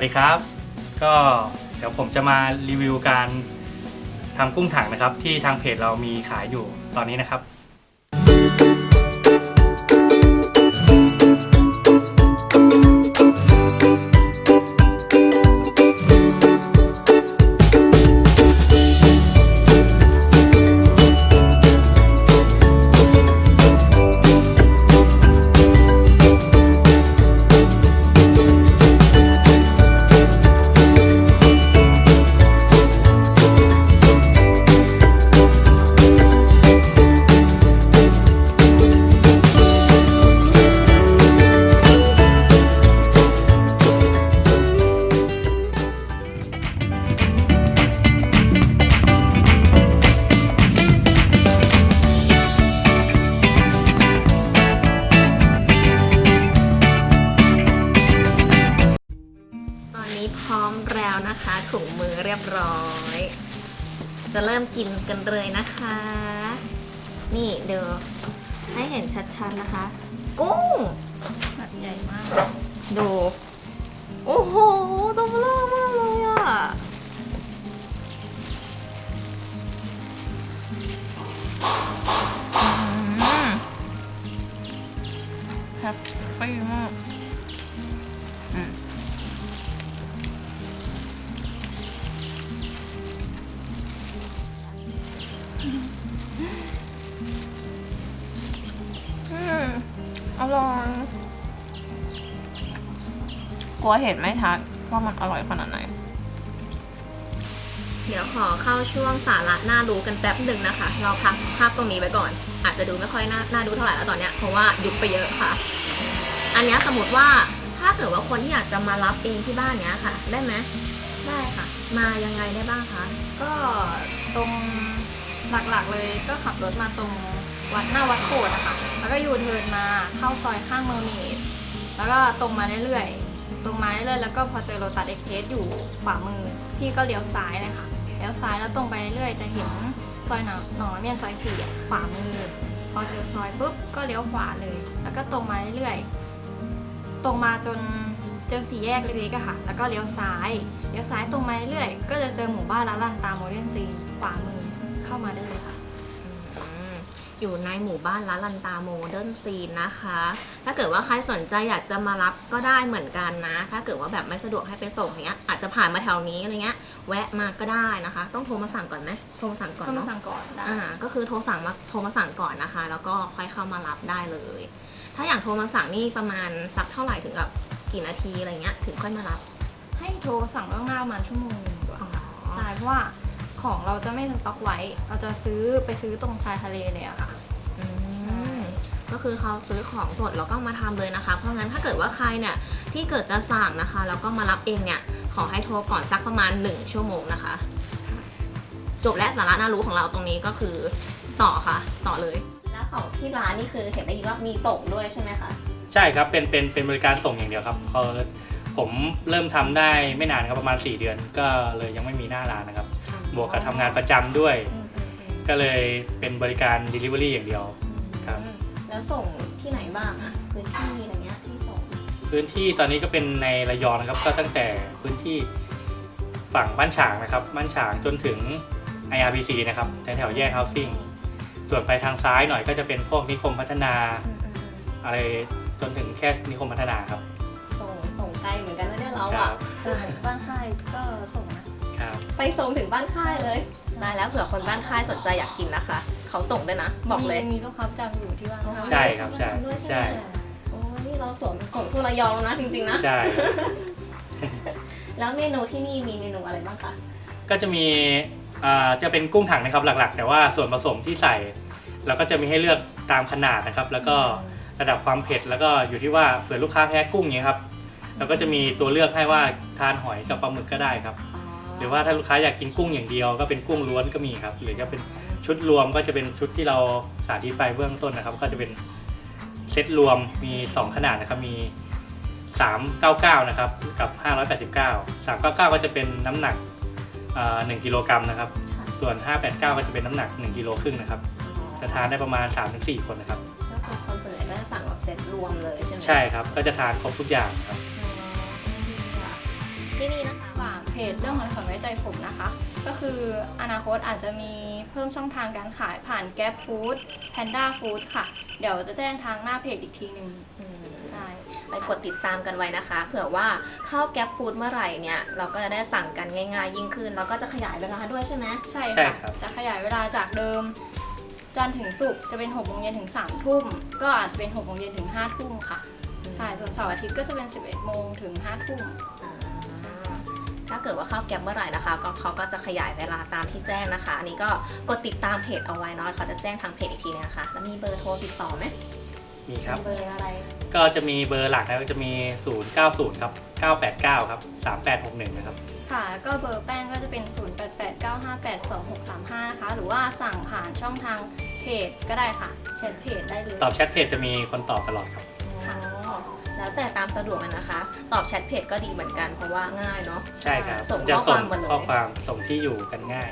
วัสดีครับ ก็เดี๋ยวผมจะมารีวิวการทำกุ้งถังนะครับ ที่ทางเพจเรามีขายอยู่ตอนนี้นะครับ บร้อย จะเริ่มกินกันเลยนะคะ นี่เดี๋ยวให้เห็นชัดๆนะคะ กุ้งแบบใหญ่มาก ดู โอ้โหตัวเบลอมาก ร่อยกลัวเห็นไม่ชัดว่ามันอร่อยขนาดไหน เดี๋ยวขอเข้าช่วงสาระน่ารู้กันแป๊บหนึ่งนะคะ เราพักภาพตรงนี้ไว้ก่อน อาจจะดูไม่ค่อยน่าน่าดูเท่าไหร่แล้วตอนเนี้ยเพราะว่ายุบไปเยอะค่ะ อันเนี้ยสมมติว่าถ้าเกิดว่าคนที่อยากจะมารับเองที่บ้านเนี้ยค่ะ ได้ไหมได้ค่ะ มายังไงได้บ้างคะ ก็ตรง หลักๆเลยก็ขับรถมาตรงวัดหน้าวัดโขดนะคะแล้วก็ยูเทิร์นมาเข้าซอยข้างเมอร์เมดแล้วก็ตรงมาเรื่อยๆตรงมาเรื่อยๆแล้วก็พอเจอโรตัสเอ็กเพสอยู่ขวามือพี่ก็เลี้ยวซ้ายเลยค่ะเลี้ยวซ้ายแล้วตรงไปเรื่อยจะเห็นซอยหนองหนองเมียนซอยสี่ขวามือ พอเจอซอยปุ๊บก็เลี้ยวขวาเลย แล้วก็ตรงมาเรื่อยๆตรงมาจนเจอสี่แยกเล็กๆค่ะ แล้วก็เลี้ยวซ้าย เลี้ยวซ้ายตรงมาเรื่อยๆก็จะเจอหมู่บ้านร้านลันตาโมเดิร์นซีขวามือ เข้ามาได้เลยค่ะอืมอยู่ในหมู่บ้านละลันตาโมเดิร์นซีนนะคะ ถ้าเกิดว่าใครสนใจอยากจะมารับก็ได้เหมือนกันนะ ถ้าเกิดว่าแบบไม่สะดวกให้ไปส่งอย่างเงี้ย อาจจะผ่านมาแถวนี้อะไรเงี้ย แวะมาก็ได้นะคะ ต้องโทรมาสั่งก่อนไหมโทรมาสั่งก่อนเข้ามาเนาะ สั่งก่อนได้อ่าก็คือโทรสั่งมาโทรมาสั่งก่อนนะคะ แล้วก็ค่อยเข้ามารับได้เลย ถ้าอยากโทรมาสั่งนี่ประมาณสักเท่าไหร่ถึงกับกี่นาทีอะไรเงี้ยถึงค่อยมารับให้โทรสั่งล่วงหน้าประมาณชั่วโมงหนึงดีกว่าอ๋อใช่เพราะว่า ของเราจะไม่สต็อกไว้ เราจะซื้อไปซื้อตรงชายทะเลเลยอะค่ะอืมก็คือเขาซื้อของสดแล้วก็มาทำเลยนะคะ เพราะงั้นถ้าเกิดว่าใครเนี่ยที่เกิดจะสั่งนะคะแล้วก็มารับเองเนี่ยขอให้โทรก่อนสักประมาณ 1 ชั่วโมงนะคะ จบและสาระน่ารู้ของเราตรงนี้ก็คือต่อค่ะ ต่อเลย แล้วของที่ร้านนี่คือเห็นได้ยินว่ามีส่งด้วยใช่ไหมคะใช่ครับเป็นเป็นเป็นบริการส่งอย่างเดียวครับพอผมเริ่มทำได้ไม่นานครับประมาณ 4 เดือน ก็เลยยังไม่มีหน้าร้านนะครับ บวกกับทำงานประจำด้วยอืมอืมอืมก็เลยเป็นบริการ Delivery อย่างเดียว ครับ แล้วส่งที่ไหนบ้างอะพื้นที่อะไรเงี้ยที่ส่งพื้นที่ตอนนี้ก็เป็นในระยองนะครับ ก็ตั้งแต่พื้นที่ฝั่งบ้านฉางนะครับ บ้านฉางจนถึง IRBC นะครับแถวๆแยก Housing ส่วนไปทางซ้ายหน่อยก็จะเป็นพวกนิคมพัฒนาอืมอืมอืมอะไรจนถึงแค่นิคมพัฒนาครับ ส่งส่งไกลเหมือนกันนะเนี่ยเราครัอะบใช่บ้านค่ายก็ส่งนะครับ ไปส่งถึงบ้านค่ายเลยได้แล้วเผื่อคนบ้านค่ายสนใจอยากกินนะคะ เขาส่งด้วยนะ บอกเลย มีมีลูกค้าประจำอยู่ที่บ้านค่ายใช่ครับใช่ใช่โอ้นี่เราสวมส่งทั่วระยองแล้วนะจริงๆนะใช่แล้วเมนูที่นี่มีเมนูอะไรบ้างคะก็จะมีอ่าจะเป็นกุ้งถังนะครับหลักๆ แต่ว่าส่วนผสมที่ใส่เราก็จะมีให้เลือกตามขนาดนะครับ แล้วก็ระดับความเผ็ดแล้วก็อยู่ที่ว่าเผื่อลูกค้าแพ้กุ้งเนี้ยครับเราก็จะมีตัวเลือกให้ว่าทานหอยกับปลาหมึกก็ได้ครับ หรือว่าถ้าลูกค้าอยากกินกุ้งอย่างเดียว ก็เป็นกุ้งล้วนก็มีครับ หรือจะเป็นชุดรวมก็จะเป็นชุดที่เราสาธิตไปเบื้องต้นนะครับ ก็จะเป็นเซตรวมมี 2 ขนาดนะครับมี 399 นะครับกับ 589 399 ก็จะเป็นน้ำหนักอ่า1กิโลกรัมนะครับค่ะส่วน 589 ก็จะเป็นน้ำหนัก 1กิโลครึ่งนะครับจะทานได้ประมาณ 3-4 คนนะครับก็คือคนส่วนใหญ่ก็จะสั่งแบบเซตรวมเลยใช่ไหมใช่ครับก็จะทานครบทุกอย่างครับที่นี่นะคะ เพจเรื่องของสวนไว้ใจผมนะคะ ก็คืออนาคตอาจจะมีเพิ่มช่องทางการขายผ่าน Gap Food Panda Food ค่ะ เดี๋ยวจะแจ้งทางหน้าเพจอีกทีหนึ่งอืมใช่ไปกดติดตามกันไว้นะคะ เผื่อว่าเข้าแก๊ปฟู้ดเมื่อไหร่เนี่ย เราก็จะได้สั่งกันง่ายๆ ยิ่งขึ้น แล้วก็จะขยายเวลาด้วยใช่ไหมใช่ใช่ค่ะครับ จะขยายเวลาจากเดิม จันทร์ถึงศุกร์จะเป็น6โมงเย็นถึง3ทุ่มก็อาจจะเป็น6โมงเย็นถึง5ทุ่มค่ะใช่ส่วนเสาร์อาทิตย์ก็จะเป็น 11โมงถึง5ทุ่ม อ่า ถ้าเกิดว่าเข้าแก๊ปเมื่อไหร่นะคะ ก็เขาก็จะขยายเวลาตามที่แจ้งนะคะ อันนี้ก็กดติดตามเพจเอาไว้เนาะเขาจะแจ้งทางเพจอีกทีนึงนะคะ แล้วมีเบอร์โทรติดต่อไหมมีครับ เบอร์อะไร ก็จะมีเบอร์หลักนะก็จะมี 090 ครับ 989 ครับ 3861 นะครับ ค่ะ ก็เบอร์แป้งก็จะเป็น 0889582635 นะคะ หรือว่าสั่งผ่านช่องทางเพจก็ได้ค่ะแชทเพจได้เลย ตอบแชทเพจจะมีคนตอบตลอดครับอ๋อ แล้วแต่ตามสะดวกเลยนะคะ ตอบแชทเพจก็ดีเหมือนกันเพราะว่าง่ายเนาะใช่ครับส่งจะข้อคส่วางมมาเลย ข้อความส่งที่อยู่กันง่าย